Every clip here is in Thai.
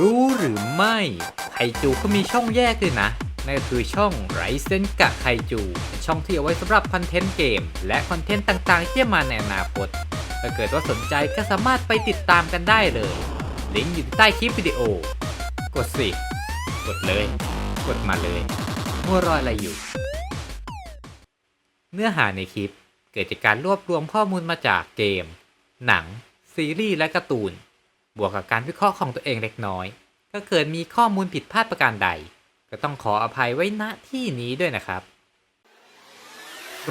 รู้หรือไม่ไคจูก็มีช่องแยกด้วยนะนั่นก็คือช่องไรเซนกะไคจู ช่องที่เอาไว้สำหรับคอนเทนต์เกม และคอนเทนต์ต่างๆ ที่จะมาในอนาคตถ้าเกิดว่าสนใจก็สามารถไปติดตามกันได้เลย ลิงก์อยู่ใต้คลิปวิดีโอ กดสิ กดเลย กดมาเลยมัวรออะไรอยู่ เนื้อหาในคลิปเกิดจากการรวบรวมข้อมูลมาจากเกม หนัง ซีรีส์และการ์ตูน บวกกับการวิเคราะห์ของตัวเองเล็กน้อย ก็เกิดมีข้อมูลผิดพลาดประการใด ก็ต้องขออภัยไว้ณที่นี้ด้วยนะครับ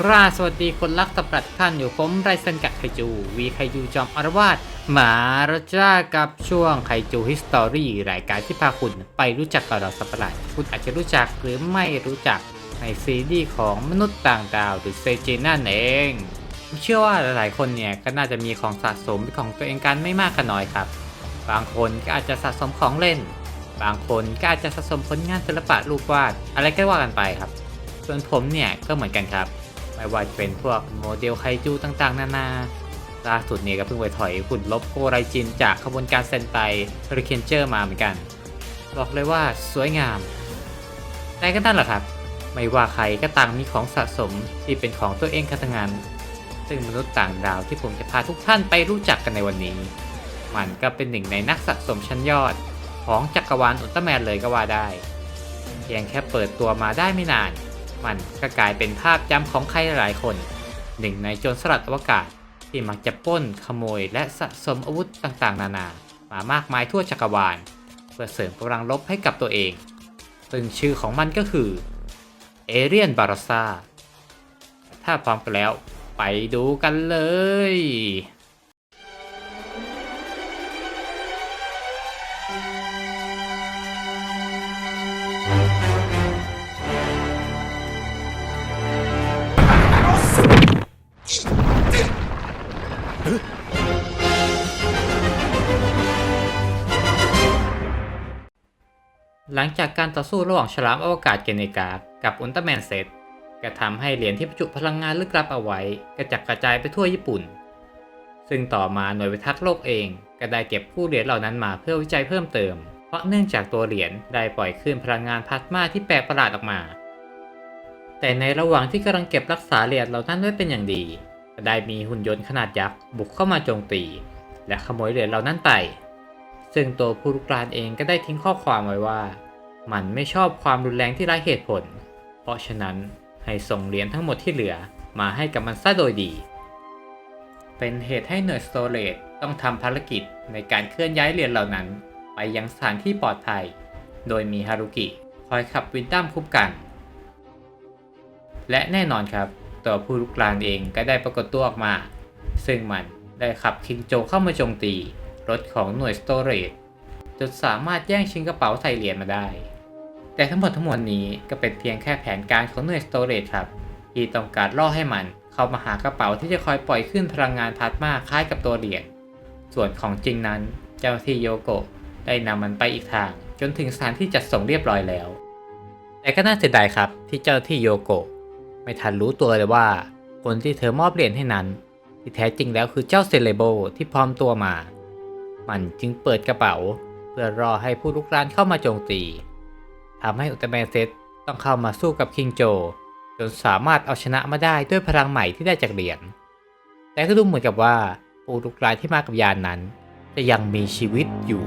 ราสวัสดีคนรักสับปรัดท่านอยู่ผมไรเซนกับไคจู วีไคจูจอมอารวาสหมาระจ้ากับช่วงไคจูฮิสตอรี่รายการที่พาคุณไปรู้จักกับเราสับปรัดคุณอาจจะรู้จักหรือไม่รู้จักในซีรีส์ของมนุษย์ต่างดาวหรือเซจินั่นเองผมเชื่อว่าหลายๆคนเนี่ยก็น่าจะมีของสะสมเป็นของตัวเองกันไม่มากก็น้อยครับ บางคนก็อาจจะสะสมของเล่น บางคนก็อาจจะสะสมผลงานศิลปะรูปวาด อะไรก็ว่ากันไปครับ ส่วนผมเนี่ยก็เหมือนกันครับ ไม่ว่าจะเป็นพวกโมเดลไคจูต่างๆ นานา ล่าสุดเนี่ยก็เพิ่งไปถอยหุ่นลบโกไรจินจากขบวนการเซนไตเรเคนเจอร์มาเหมือนกัน บอกเลยว่าสวยงาม แต่ก็นั่นแหละครับ ไม่ว่าใครก็ต่างมีของสะสมที่เป็นของตัวเองกันทั้งนั้นซึ่งมนุษย์ต่างดาวที่ผมจะพาทุกท่านไปรู้จักกันในวันนี้ มันก็เป็นหนึ่งในนักสะสมชั้นยอดของจักรวาลอุลตร้าแมนเลยก็ว่าได้ เพียงแค่เปิดตัวมาได้ไม่นาน มันก็กลายเป็นภาพจำของใครหลายคน หนึ่งในโจรสลัดอวกาศที่มักจะปล้นขโมยและสะสมอาวุธต่างๆ นานามามากมายทั่วจักรวาล เพื่อเสริมกำลังลบให้กับตัวเอง ซึ่งชื่อของมันก็คือเอเรียนบาราซาถ้าพร้อมกันแล้ว ไปดูกันเลย ลังจากการต่อสู้ระหว่างฉลามอวกาศเกเนกากับอุลตร้าแมนเซตก็ทำให้เหรียญที่บรรจุพลังงานลึกลับเอาไว้ กระจัดกระจายไปทั่วญี่ปุ่น ซึ่งต่อมาหน่วยวิทักษ์โลกเองก็ได้เก็บผู้เหรียญเหล่านั้นมาเพื่อวิจัยเพิ่มเติม เพราะเนื่องจากตัวเหรียญได้ปล่อยคลื่นพลังงานพลาสมาที่แปลกประหลาดออกมา แต่ในระหว่างที่กำลังเก็บรักษาเหรียญเหล่านั้นไว้เป็นอย่างดีก็ได้มีหุ่นยนต์ขนาดยักษ์บุกเข้ามาโจมตี และขโมยเหรียญเหล่านั้นไป ซึ่งตัวผู้รุกรานเองก็ได้ทิ้งข้อความไว้ว่า มันไม่ชอบความรุนแรงที่ไร้เหตุผล เพราะฉะนั้นให้ส่งเหรียญทั้งหมดที่เหลือมาให้กับมันซะโดยดี เป็นเหตุให้หน่วยสโตรเลตต้องทำภารกิจในการเคลื่อนย้ายเหรียญเหล่านั้น ไปยังสถานที่ปลอดภัย โดยมีฮารุกิคอยขับวินดัมคุ้มกัน และแน่นอนครับ ตัวผู้ลุกลานเองก็ได้ปรากฏตัวออกมา ซึ่งมันได้ขับคิงโจเข้ามาโจมตี รถของหน่วยสโตรเรจจนสามารถแย่งชิงกระเป๋าใส่เหรียญมาได้ แต่ทั้งหมดทั้งมวลนี้ก็เป็นเพียงแค่แผนการของหน่วยสโตเรจครับที่ต้องการล่อให้มันเข้ามาหากระเป๋าที่จะคอยปล่อยขึ้นพลังงานพลาสมาคล้ายกับตัวเหรียญส่วนของจริงนั้นเจ้าที่โยโกะได้นำมันไปอีกทาง จนถึงสถานที่จัดส่งเรียบร้อยแล้ว แต่ก็น่าเสียดายครับที่เจ้าหน้าที่โยโกะไม่ทันรู้ตัวเลยว่า คนที่เธอมอบเหรียญให้นั้น ที่แท้จริงแล้วคือเจ้าเซเลโบที่พร้อมตัวมา มันจึงเปิดกระเป๋า เพื่อรอให้ผู้ลุกรานเข้ามาโจมตี ทำให้อุลตร้าแมนเซตต้องเข้ามาสู้กับคิงโจ จนสามารถเอาชนะมาได้ด้วยพลังใหม่ที่ได้จากเหรียญ แต่ก็ดูเหมือนกับว่าผู้ลุกรานที่มากับยานนั้น จะยังมีชีวิตอยู่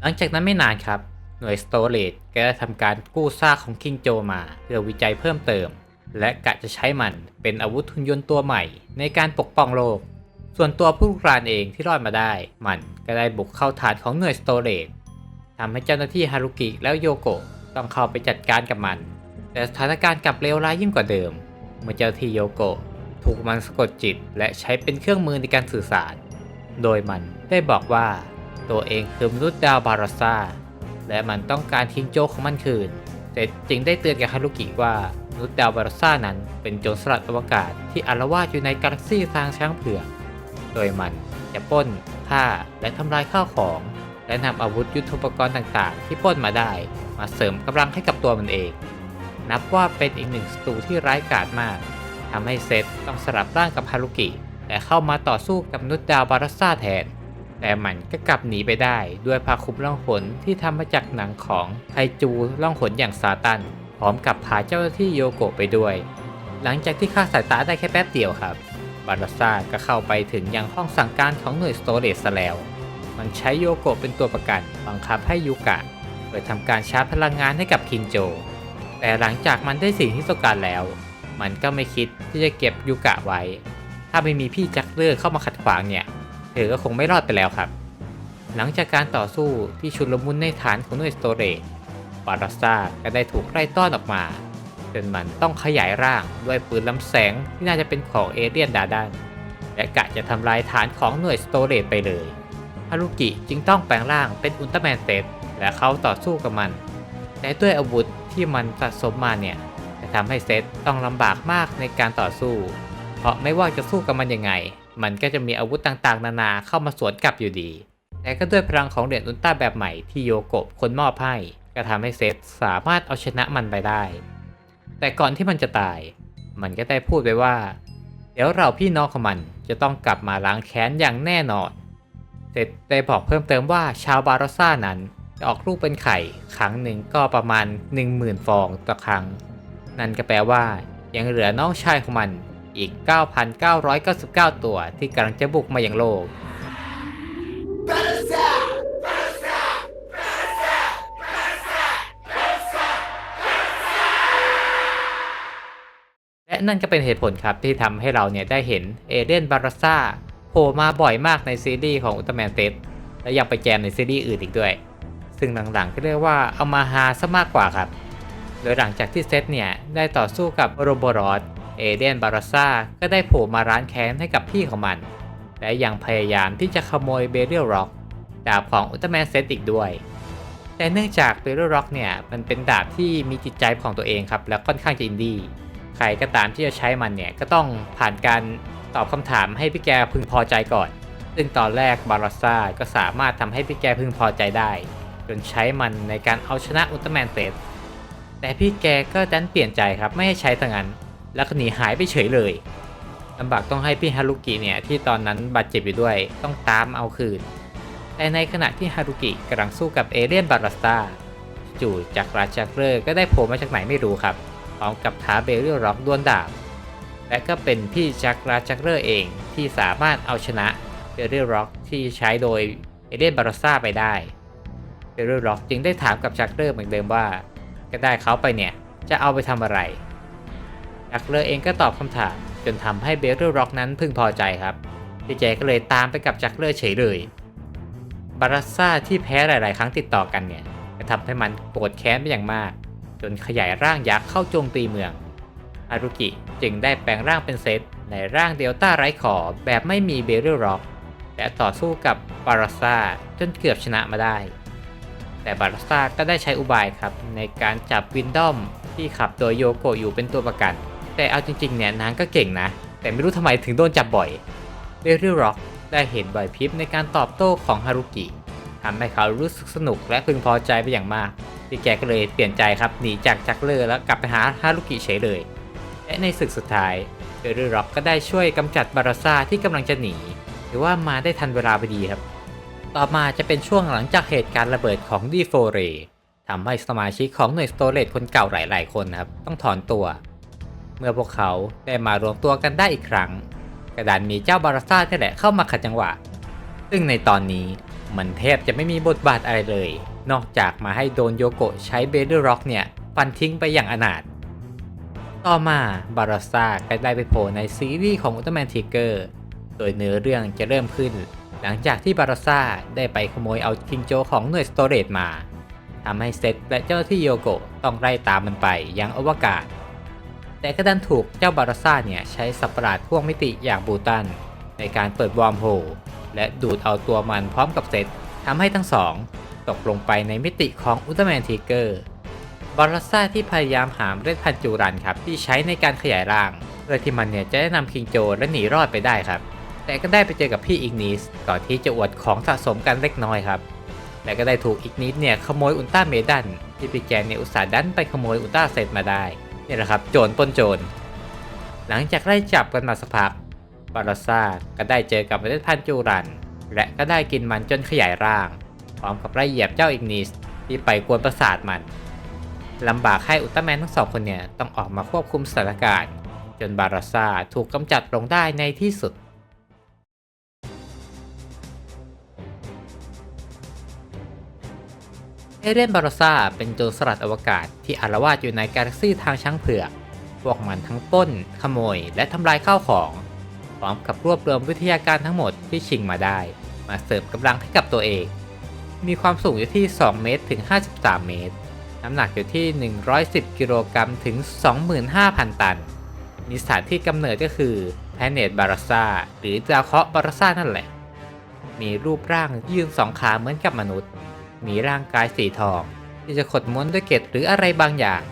หลังจากนั้นไม่นานครับ หน่วยสโตเลตก็ได้ทำการกู้ซากของคิงโจมา เพื่อวิจัยเพิ่มเติม และกะจะใช้มันเป็นอาวุธทุนยนต์ตัวใหม่ ในการปกป้องโลก ส่วนตัวผู้รุกรานเองที่รอดมาได้ มันก็ได้บุกเข้าฐานของหน่วยสโตเลตทำให้เจ้าหน้าที่ฮารุกิแล้วโยโกะต้องเข้าไปจัดการกับมัน แต่สถานการณ์กลับเลวร้ายยิ่งกว่าเดิม เมื่อเจ้าหน้าที่โยโกะถูกมันสะกดจิตและใช้เป็นเครื่องมือในการสื่อสาร โดยมันได้บอกว่า ตัวเองคือมนุษย์ดาวบาราซาและมันต้องการทิ้งโจของมันคืน แต่จึงได้เตือนกับฮารุกิว่ามนุษย์ดาวบาราซานั้นเป็นโจรสลัดอวกาศที่อารวาสอยู่ในกาแล็กซี่ทางช้างเผือก โดยมันจะปล้นฆ่าและทำลายข้าวของ และนำอาวุธยุทโธปกรณ์ต่างๆ ที่ปล้นมาได้ มาเสริมกำลังให้กับตัวมันเอง นับว่าเป็นอีกหนึ่งศัตรูที่ร้ายกาจมากทำให้เซตต้องสลับร่างกับฮารุกิและเข้ามาต่อสู้กับนุดดาวบารัสซ่าแทน แต่มันก็กลับหนีไปได้ด้วยผ้าคลุมล่องหนที่ทำมาจากหนังของไคจูล่องหนอย่างซาตัน พร้อมกับพาเจ้าหน้าที่โยโกะไปด้วย หลังจากที่ฆ่าสายตาได้แค่แป๊บเดียวครับ บารัสซ่าก็เข้าไปถึงยังห้องสั่งการของหน่วยสโตเรจซะแล้ว มันใช้โยโกะเป็นตัวประกันบังคับให้ยูกะเปิดทำการชาร์จพลังงานให้กับคินโจ แต่หลังจากมันได้สิ่งที่ต้องการแล้ว มันก็ไม่คิดที่จะเก็บยูกะไว้ ถ้าไม่มีพี่จ็คเลอร์เข้ามาขัดขวางเนี่ยเธอก็คงไม่รอดไปแล้วครับ หลังจากการต่อสู้ที่ชุลมุนในฐานของหน่วยสโตเรจบารัสซ่าก็ได้ถูกไล่ต้อนออกมา จนมันต้องขยายร่างด้วยปืนลำแสงที่น่าจะเป็นของเอเรียนดาดันและกะจะทำลายฐานของหน่วยสโตเรจไปเลยฮารุกิจึงต้องแปลงร่างเป็นอุลตร้าแมนเซตและเขาต่อสู้กับมัน แต่ด้วยอาวุธที่มันสะสมมาเนี่ยจะทำให้เซตต้องลำบากมากในการต่อสู้ เพราะไม่ว่าจะสู้กับมันยังไง มันก็จะมีอาวุธต่างๆ นานาเข้ามาสวนกลับอยู่ดี แต่ก็ด้วยพลังของเหรียญอุลตร้าแบบใหม่ที่โยโกะคนมอบให้ก็ทำให้เซตสามารถเอาชนะมันไปได้ แต่ก่อนที่มันจะตาย มันก็ได้พูดไปว่า เดี๋ยวเราพี่น้องของมันจะต้องกลับมาล้างแค้นอย่างแน่นอนเซตได้บอกเพิ่มเติมว่าชาวบาโรซ่านั้นจะออกลูกเป็นไข่ครั้งหนึ่งก็ประมาณ 10,000 ฟองต่อครั้ง นั่นก็แปลว่า ยังเหลือน้องชายของมันอีก 9,999 ตัวที่กำลังจะบุกมาอย่างโลก นั่นก็เป็นเหตุผลครับที่ทำให้เราเนี่ยได้เห็นเอเดนบาราซ่าโผล่มาบ่อยมากในซีรีส์ของอุลตร้าแมนเซตและยังไปแจมในซีรีส์อื่นอีกด้วย ซึ่งหลังๆก็เรียกว่าเอามาฮาซะมากกว่าครับ โดยหลังจากที่เซตเนี่ยได้ต่อสู้กับโรโบรอสเอเดนบาราซ่าก็ได้โผล่มาร้านแค้นให้กับพี่ของมัน และยังพยายามที่จะขโมยเบเรียลร็อกดาบของอุลตร้าแมนเซตอีกด้วย แต่เนื่องจากเบเรียลร็อกเนี่ยมันเป็นดาบที่มีจิตใจของตัวเองครับและค่อนข้างจะอินดี้ ใครก็ตามที่จะใช้มันเนี่ยก็ต้องผ่านการตอบคำถามให้พี่แกพึงพอใจก่อน ซึ่งตอนแรกบาราซ่าก็สามารถทำให้พี่แกพึงพอใจได้ จนใช้มันในการเอาชนะอุลตร้าแมนเซตแต่พี่แกก็ดันเปลี่ยนใจครับไม่ให้ใช้ทั้งนั้น แล้วก็หนีหายไปเฉยเลยลำบากต้องให้พี่ฮารุกิเนี่ยที่ตอนนั้นบาดเจ็บอยู่ด้วยต้องตามเอาคืน แต่ในขณะที่ฮารุกิกำลังสู้กับเอเลียนบาราสตาจู่จากราชักเลอร์ก็ได้โผล่มาจากไหนไม่รู้ครับ ร้อมกับท้าเบเรียร็อกดวลดาบ และก็เป็นพี่จักราจักเลอร์เองที่สามารถเอาชนะเบเรียร็อกที่ใช้โดยเอเดนบาราซ่าไปได้เบเรียร็อกจึงได้ถามกับจักเลอร์เหมือนเดิมว่าก็ได้เขาไปเนี่ยจะเอาไปทำอะไรจักเลอร์เองก็ตอบคำถามจนทำให้เบเรียร็อกนั้นพึงพอใจครับพี่แจก็เลยตามไปกับจักเลอร์เฉยเลยบาราซ่าที่แพ้หลาย ๆ ครั้งติดต่อกันเนี่ยทำให้มันโกรธแค้นไปอย่างมาก จนขยายร่างยักษ์เข้าโจมตีเมืองฮารุกิจึงได้แปลงร่างเป็นเซตในร่างเดลต้าไร้ขอแบบไม่มีเบรียลร็อกและต่อสู้กับบาราซ่าจนเกือบชนะมาได้ แต่บาราซ่าก็ได้ใช้อุบายครับในการจับวินดอมที่ขับโดยโยโกะอยู่เป็นตัวประกัน แต่เอาจริงๆเนี่ยนางก็เก่งนะ แต่ไม่รู้ทำไมถึงโดนจับบ่อยเบรียลร็อกได้เห็นบ่อยพิบในการตอบโต้ของฮารุกิ ทำให้เขารู้สึกสนุกและพึงพอใจไปอย่างมากพี่แกก็เลยเปลี่ยนใจครับหนีจากจักรเลอร์แล้วกลับไปหาฮารุกิเฉยเลย และในศึกสุดท้ายเบเรียลร็อกก็ได้ช่วยกำจัดบาราซ่าที่กำลังจะหนี หรือว่ามาได้ทันเวลาพอดีครับ ต่อมาจะเป็นช่วงหลังจากเหตุการณ์ระเบิดของดีโฟเรทำให้สมาชิกของหน่วยสโตเลตคนเก่าหลาย ๆ คนครับต้องถอนตัว เมื่อพวกเขาได้มารวมตัวกันได้อีกครั้ง กระดานมีเจ้าบาราซ่าที่แหละเข้ามาขัดจังหวะ ซึ่งในตอนนี้ มันแทบจะไม่มีบทบาทอะไรเลย นอกจากมาให้โดนโยโกะใช้เบเดอร์ร็อกเนี่ยฟันทิ้งไปอย่างอนาถต่อมาบาราซ่าก็ได้ไปโผล่ในซีรีส์ของอุลตร้าแมนทิกเกอร์โดยเนื้อเรื่องจะเริ่มขึ้น หลังจากที่บาราซ่าได้ไปขโมยเอาคิงโจของหน่วยสโตเรจมาทำให้เซตและเจ้าที่โยโกะต้องไล่ตามมันไปยังอวกาศ แต่ก็ดันถูกเจ้าบาราซ่าเนี่ยใช้สัประหลาดพ่วงมิติอย่างบูตันในการเปิดวอร์มโฮล และดูดเอาตัวมันพร้อมกับเซตทำให้ทั้งสอง ตกลงไปในมิติของอุลตร้าแมนทิกเกอร์บาราซ่าที่พยายามหามเลือดพันจูรันครับที่ใช้ในการขยายร่างเพื่อที่มันเนี่ยจะได้นำคิงโจและหนีรอดไปได้ครับ แต่ก็ได้ไปเจอกับพี่อิกนิสก่อนที่จะอวดของสะสมกันเล็กน้อยครับและก็ได้ถูกอิกนิสเนี่ยขโมยอุลตร้าเมดันที่พี่แกนเนี่ยอุตส่าห์ดันไปขโมยอุลตร้าเซตมาได้นี่แหละครับ โจรปล้นโจรหหลังจากไล่จับกันมาสักพัก บาราซ่าก็ได้เจอกับเมล็ดพันธุ์จูรัน และก็ได้กินมันจนขยายร่าง พร้อมกับไล่เหยียบเจ้าอิกนิสที่ไปกวนประสาทมันลำบากให้อุลตร้าแมนทั้งสองคนเนี่ยต้องออกมาควบคุมสถานการณ์ จนบาราซ่าถูกกำจัดลงได้ในที่สุดเอเรนบาราซ่าเป็นโจรสลัดอวกาศที่อารวาสอยู่ในกาแล็กซี่ทางช้างเผือก พวกมันทั้งปล้น ขโมย และทำลายข้าวของ ร้อมกับรวบรวมวิทยาการทั้งหมดที่ชิงมาได้ มาเสริมกำลังให้กับตัวเอง มีความสูงอยู่ที่ 2 เมตรถึง 53 เมตร น้ำหนักอยู่ที่ 110 กิโลกรัมถึง 25,000 ตัน มีสถานที่กำเนิดก็คือแพเนตบาราซาหรือดาวเคราะห์บาราซานั่นแหละ มีรูปร่างยืนสองขาเหมือนกับมนุษย์ มีร่างกายสีทอง ที่จะขดม้วนด้วยเกล็ดหรืออะไรบางอย่าง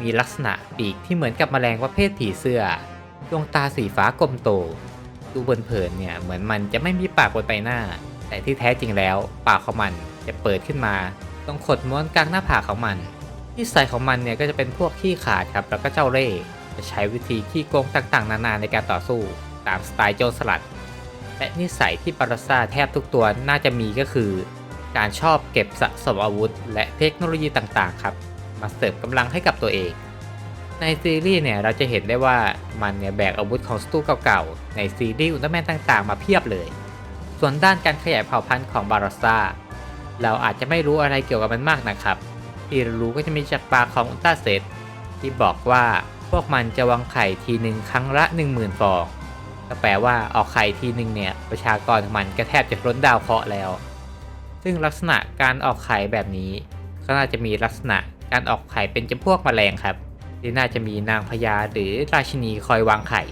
มีลักษณะปีกที่เหมือนกับแมลงประเภทผีเสื้อ ดวงตาสีฟ้ากลมโต ดูเผินๆเนี่ยเหมือนมันจะไม่มีปากบนใบหน้า แต่ที่แท้จริงแล้ว ปากของมันจะเปิดขึ้นมา ตรงขดม้วนกลางหน้าผากของมันนิสัยของมันเนี่ยก็จะเป็นพวกขี้ขาดครับแล้วก็เจ้าเล่ห์จะใช้วิธีขี้โกงต่างๆ นานาในการต่อสู้ตามสไตล์โจรสลัด และนิสัยที่ปาราซาแทบทุกตัวน่าจะมีก็คือ การชอบเก็บสะสมอาวุธ และเทคโนโลยีต่างๆ ครับ มาเสริมกำลังให้กับตัวเอง ในซีรีส์เนี่ยเราจะเห็นได้ว่ามันเนี่ยแบกอาวุธของสตูเก่าๆ ในซีรีส์อุลตร้าแมนต่างๆ มาเพียบเลย ส่วนด้านการขยายเผ่าพันธุ์ของบาราซาเราอาจจะไม่รู้อะไรเกี่ยวกับมันมากนะครับ ที่รารู้ก็จะมีจากปากของอุลตร้าเซตที่บอกว่าพวกมันจะวางไข่ทีหนึ่งครั้งละ 10,000 ฟอง ก็แปลว่าออกไข่ทีหนึ่งเนี่ยประชากรของมันก็แทบจะล้นดาวเคราะห์แล้ว ซึ่งลักษณะการออกไข่แบบนี้ ก็น่าจะมีลักษณะการออกไข่เป็นจำพวกแมลงครับ ที่น่าจะมีนางพญาหรือราชินีคอยวางไข่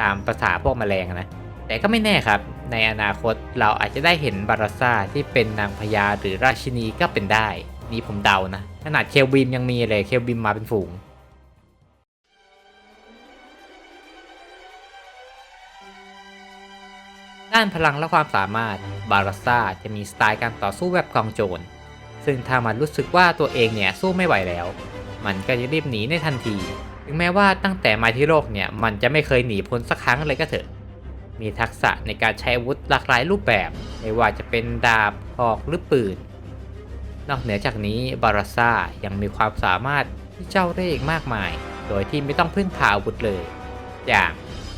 ตามภาษาพวกแมลงนะ แต่ก็ไม่แน่ครับ ในอนาคตเราอาจจะได้เห็นบาราซ่าที่เป็นนางพญาหรือราชินีก็เป็นได้ นี่ผมเดานะ ขนาดเคลบิมยังมีเลยเคลบิมมาเป็นฝูงด้านพลังและความสามารถบาราซ่าจะมีสไตล์การต่อสู้แบบกองโจร ซึ่งถ้ามันรู้สึกว่าตัวเองเนี่ยสู้ไม่ไหวแล้ว มันก็จะรีบหนีในทันที ถึงแม้ว่าตั้งแต่มาที่โลกเนี่ย มันจะไม่เคยหนีพ้นสักครั้งเลยก็เถอะ มีทักษะในการใช้อาวุธหลากหลายรูปแบบ ไม่ว่าจะเป็นดาบหอกหรือปืน นอกเหนือจากนี้บาราซ่ายังมีความสามารถที่เจ้าเร่ห์อีกมากมาย โดยที่ไม่ต้องพึ่งพาอาวุธเลย อย่าง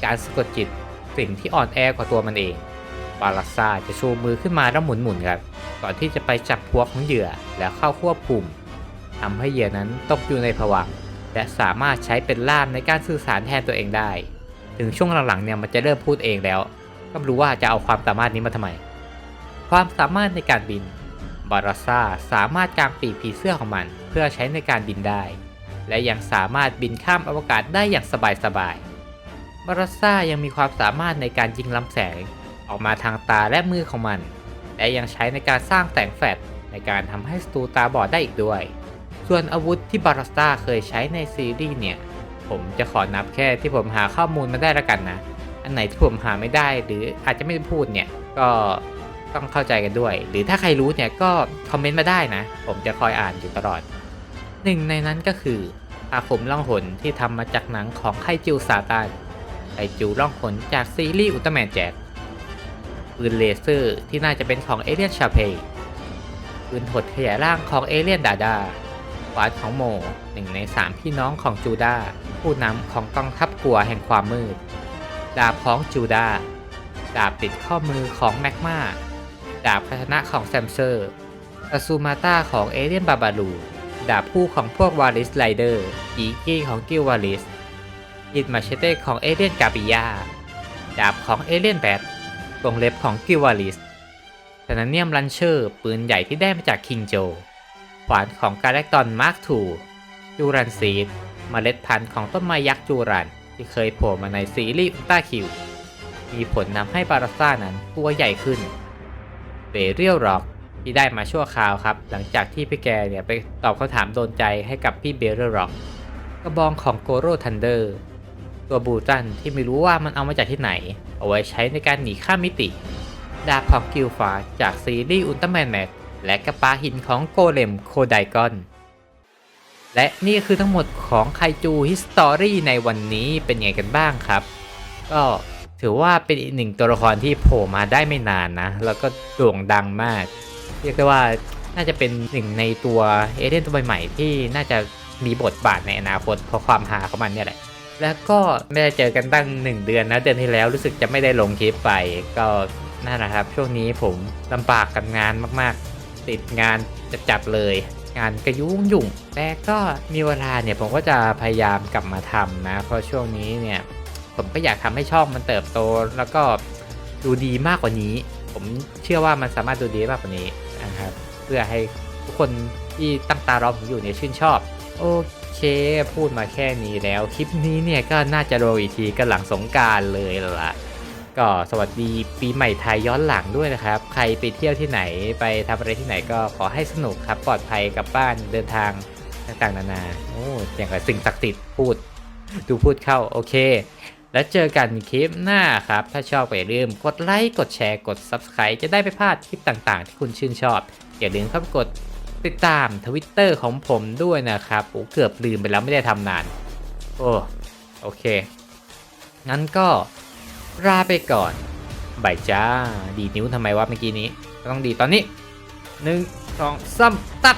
การสะกดจิตสิ่งที่อ่อนแอกว่าตัวมันเองบาราซาจะชูมือขึ้นมาแล้วหมุนๆครับ ก่อนที่จะไปจับหัวของเหยื่อแล้วเข้าควบคุม ทำให้เหยื่อนั้นตกอยู่ในภวังและสามารถใช้เป็นล่ามในการสื่อสารแทนตัวเองได้ ถึงช่วงหลังๆเนี่ยมันจะเริ่มพูดเองแล้ว ก็รู้ว่าจะเอาความสามารถนี้มาทำไม ความสามารถในการบิน บาราซ่าสามารถกางปีกผีเสื้อของมัน เพื่อใช้ในการบินได้ และยังสามารถบินข้ามอวกาศได้อย่างสบายๆ บาราซ่ายังมีความสามารถในการยิงลำแสง ออกมาทางตาและมือของมัน และยังใช้ในการสร้างแสงแฟลชในการทำให้ศัตรูตาบอดได้อีกด้วย ส่วนอาวุธที่บาราสตาเคยใช้ในซีรีส์เนี่ย ผมจะขอนับแค่ที่ผมหาข้อมูลมาได้ละกันนะ อันไหนที่ผมหาไม่ได้หรืออาจจะไม่ได้พูดเนี่ย ก็ต้องเข้าใจกันด้วย หรือถ้าใครรู้เนี่ยก็คอมเมนต์มาได้นะ ผมจะคอยอ่านอยู่ตลอด หนึ่งในนั้นก็คืออาคมล่องหนที่ทำมาจากหนังของไคจิวซาตานไคจิวล่องหนจากซีรีส์อุลตร้าแมนแจ็คปืนเลเซอร์ที่น่าจะเป็นของเอเลียนชาเพย์ปืนหดขยายร่างของเอเลียนดาดา ฟาดของโมหนึ่งในสามพี่น้องของจูดาผู้นำของกองทัพกัวแห่งความมืด ดาบของจูดาดาบติดข้อมือของแมกมาดาบพัฒนะของแซมเซอร์อซูมาตาของเอเลียนบาบาลูดาบคู่ของพวกวาลิสไรเดอร์อีกี้ของกิลวาลิสอิดมาเชเต้ของเอเลียนกาบิยาดาบของเอเลียนแบทวงเล็บของกิวาลิสแทนเนียมลันเชอร์ ปืนใหญ่ที่ได้มาจากคิงโจ วานของกาแลกตอนมาร์คทูจูรันซีดเมล็ดพันธุ์ของต้นไม้ยักษ์จูรัน ที่เคยโผล่มาในซีรีส์อุลตร้าคิว มีผลนำให้บาราซ่านั้นตัวใหญ่ขึ้นเบเรียลร็อกที่ได้มาชั่วคราวครับ หลังจากที่พี่แกเนี่ยไปตอบคำถามโดนใจให้กับพี่เบเรียลร็อกกระบองของโกโรทันเดอร์ตัวบูตันที่ไม่รู้ว่ามันเอามาจากที่ไหน เอาไว้ใช้ในการหนีข้ามมิติ ดาบของกิลฟาจากซีรีส์อุลตร้าแมนแม็ก และกระปาหินของโกเลมโคไดกอน และนี่คือทั้งหมดของไคจูฮิสตอรี่ในวันนี้เป็นไงกันบ้างครับ ก็ถือว่าเป็นอีกหนึ่งตัวละครที่โผล่มาได้ไม่นานนะ แล้วก็โด่งดังมาก เรียกได้ว่าน่าจะเป็นหนึ่งในตัวเอเดนตัวใหม่ที่น่าจะมีบทบาทในอนาคตเพราะความฮาของมันเนี่ยแหละ แล้วก็ไม่ได้เจอกันตั้ง 1 เดือนนะเดือนที่แล้วรู้สึกจะไม่ได้ลงคลิปไปก็นั่นแหละครับ ช่วงนี้ผมลำบากกับงานมากๆ ติดงานจัดๆเลย งานกระยุ่งยุ่งแต่ก็มีเวลาเนี่ยผมก็จะพยายามกลับมาทำนะ เพราะช่วงนี้เนี่ยผมก็อยากทำให้ช่องมันเติบโตแล้วก็ดูดีมากกว่านี้ ผมเชื่อว่ามันสามารถดูดีมากกว่านี้นะครับเพื่อให้ทุกคนที่ตั้งตารอผมอยู่เนี่ยชื่นชอบ โอเคพูดมาแค่นี้แล้ว คลิปนี้เนี่ยก็น่าจะโรยอีกทีกันหลังสงการเลยล่ะ ก็สวัสดีปีใหม่ไทยย้อนหลังด้วยนะครับ ใครไปเที่ยวที่ไหนไปทำอะไรที่ไหนก็ขอให้สนุกครับ ปลอดภัยกลับบ้านเดินทางต่างๆ นานาโอ้อย่างกับสิ่งศักดิ์สิทธิ์พูด ดูพูดเข้าโอเค แล้วเจอกันคลิปหน้าครับ ถ้าชอบก็อย่าลืมกดไลค์กดแชร์กด Subscribe จะได้ไม่พลาดคลิปต่างๆ ที่คุณชื่นชอบ อย่าลืมเข้าไปกดติดตามทวิตเตอร์ของผมด้วยนะครับโอ้เกือบลืมไปแล้วไม่ได้ทำนาน โอ้โอเค งั้นก็ ลาไปก่อนบายจ้า ดีดนิ้วทำไมวะเมื่อกี้นี้ ต้องดีดตอนนี้หนึ่งสองสามตัด